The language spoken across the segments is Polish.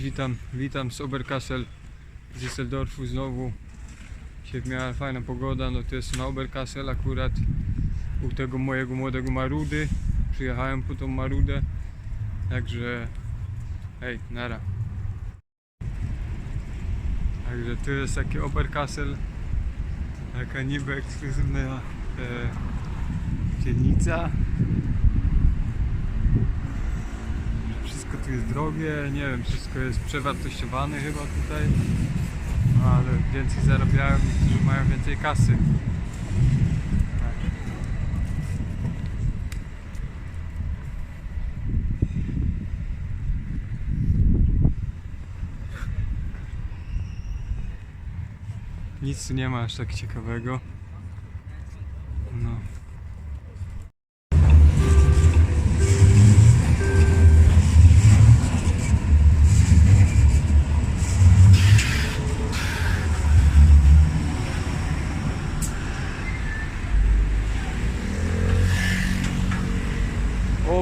Cześć, witam, witam z Oberkassel z Düsseldorfu znowu. Dzisiaj miała fajna pogoda, no to jest na Oberkassel akurat u tego mojego młodego Marudy. Przyjechałem po tą Marudę, także hej, nara. Także tu jest taki Oberkassel, taka niby ekskluzywna e, dzielnica. Wszystko tu jest drogie, nie wiem, wszystko jest przewartościowane chyba tutaj. No, ale więcej zarabiają, którzy mają więcej kasy. Tak. Nic tu nie ma aż tak ciekawego.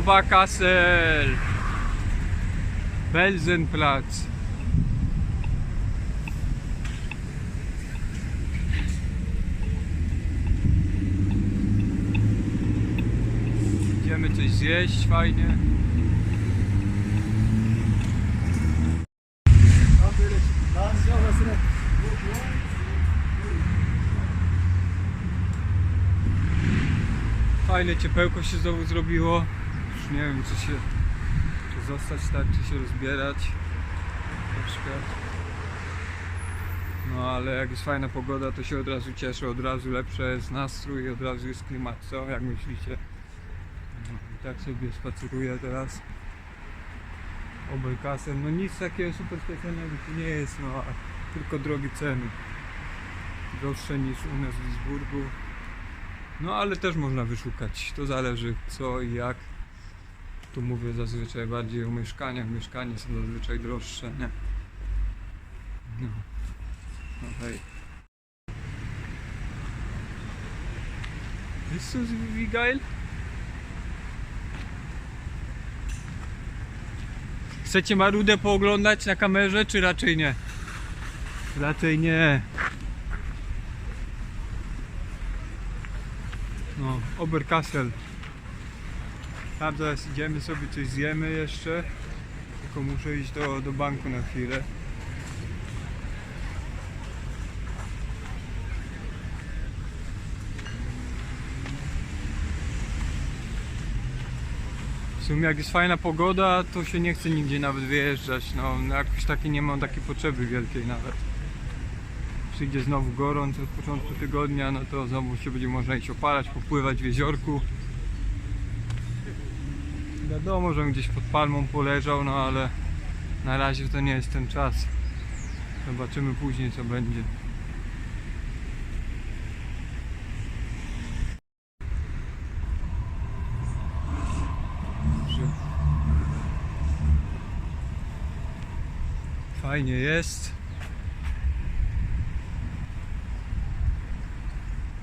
Oberkassel! Belsenplatz! Idziemy coś zjeść fajnie. Fajne ciepełko się znowu zrobiło. Już nie wiem, czy się czy zostać tak, czy się rozbierać. Troszkę. No ale jak jest fajna pogoda, to się od razu cieszę, od razu lepszy jest nastrój, od razu jest klimat, co? Jak myślicie? No, i tak sobie spaceruję teraz. Obelkasem. No nic takiego super specjalnego tu nie jest, no tylko drogie ceny. Droższe niż u nas w Duisburgu. No ale też można wyszukać. To zależy co i jak. Tu mówię zazwyczaj bardziej o mieszkaniach. Mieszkania są zazwyczaj droższe, nie? No. No hej. Ist das wie geil? Chcecie Marudę pooglądać na kamerze, czy raczej nie? Raczej nie. No, Oberkassel. Tam zaraz idziemy sobie coś zjemy jeszcze. Tylko muszę iść do, do banku na chwilę. W sumie jak jest fajna pogoda, to się nie chce nigdzie nawet wyjeżdżać. No, jakoś takiej nie mam takiej potrzeby wielkiej nawet. Przyjdzie znowu gorąc od początku tygodnia, no to znowu się będzie można iść opalać, popływać w jeziorku. Wiadomo, że gdzieś pod palmą poleżał, no ale na razie to nie jest ten czas. Zobaczymy później co będzie. Fajnie jest.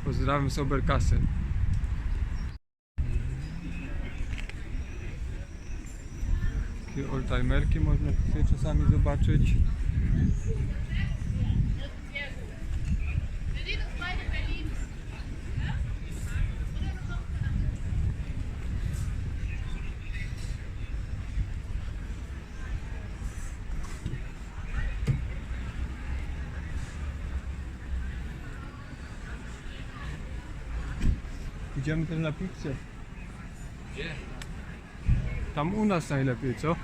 Pozdrawiam z Oberkassel. Takie oldtimerki można tutaj czasami zobaczyć. Idziemy też na pizzę. Gdzie? Tam u nas najlepiej, co?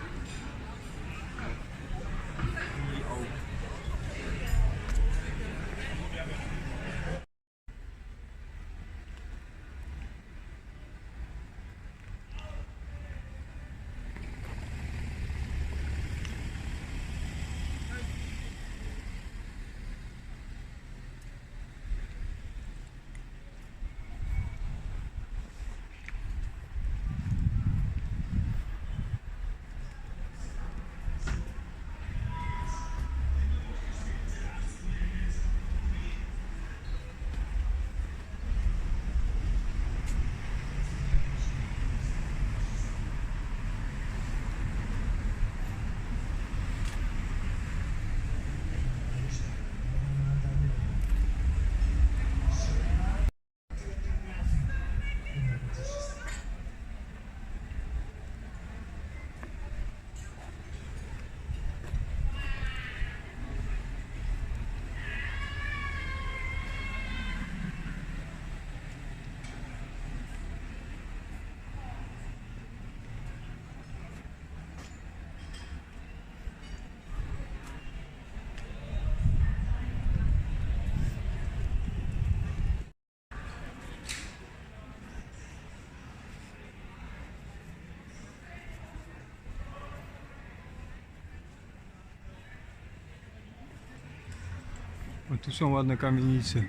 O, tu są ładne kamienice.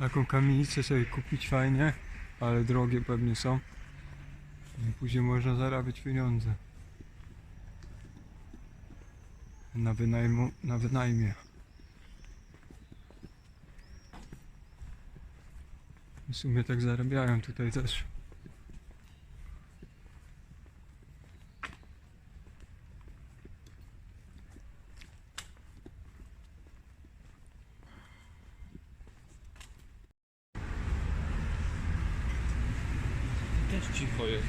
Taką kamienicę sobie kupić fajnie, ale drogie pewnie są. I później można zarabiać pieniądze. Na wynajmu, na wynajmie. W sumie tak zarabiają tutaj też. Też cicho jest.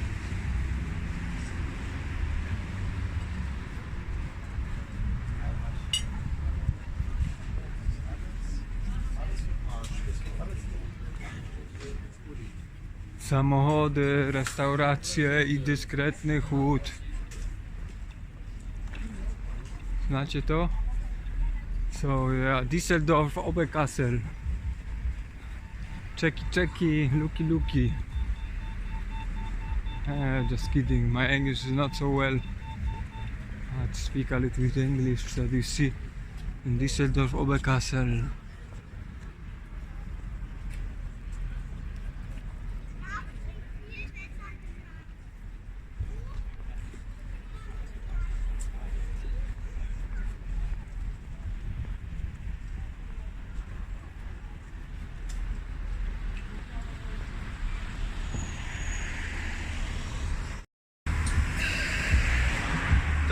Samochody, restauracje i dyskretny chłód. Znacie to? So, yeah, Düsseldorf, Oberkassel. Czeki, czeki, luki, luki. Uh, just kidding, my English is not so well. I speak a little bit English that you see in Düsseldorf, Oberkassel.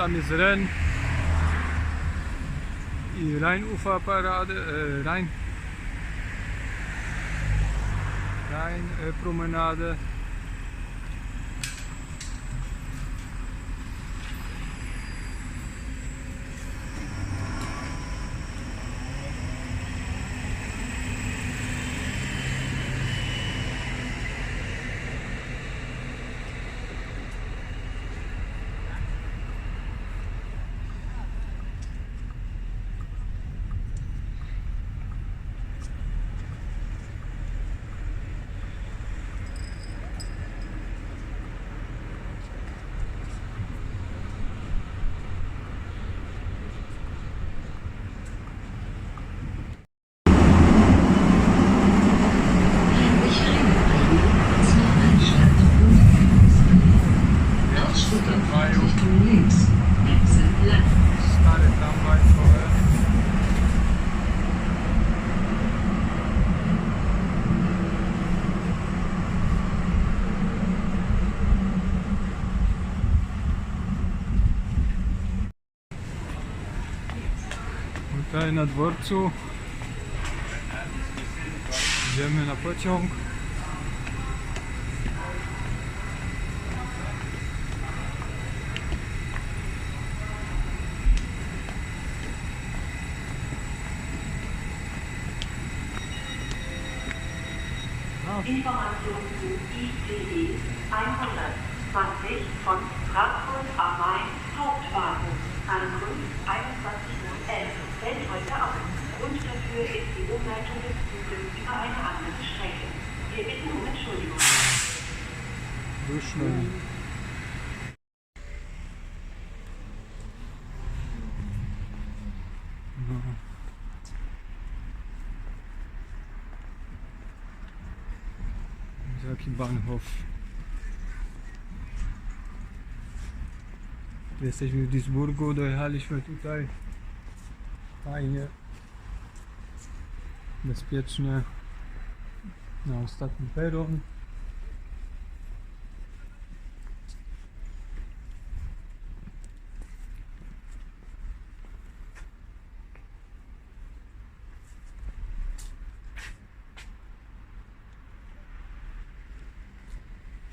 am Rhein die Rheinuferparade, äh, eh, Rhein, Rheinpromenade. Tutaj na dworcu idziemy na pociąg. Information ICE 120 von Frankfurt am Main Hauptbahnhof. Ankunft 21.11 Uhr fällt heute aus. Grund dafür ist die Umleitung des Zuges über eine andere Strecke. Wir bitten um Entschuldigung. Duszno. No. Jaki Bahnhof. Jesteśmy w Duisburgu, dojechaliśmy tutaj. Fajnie. Bezpiecznie. Na ostatni peron.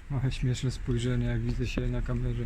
Trochę śmieszne spojrzenie, jak widzę się na kamerze.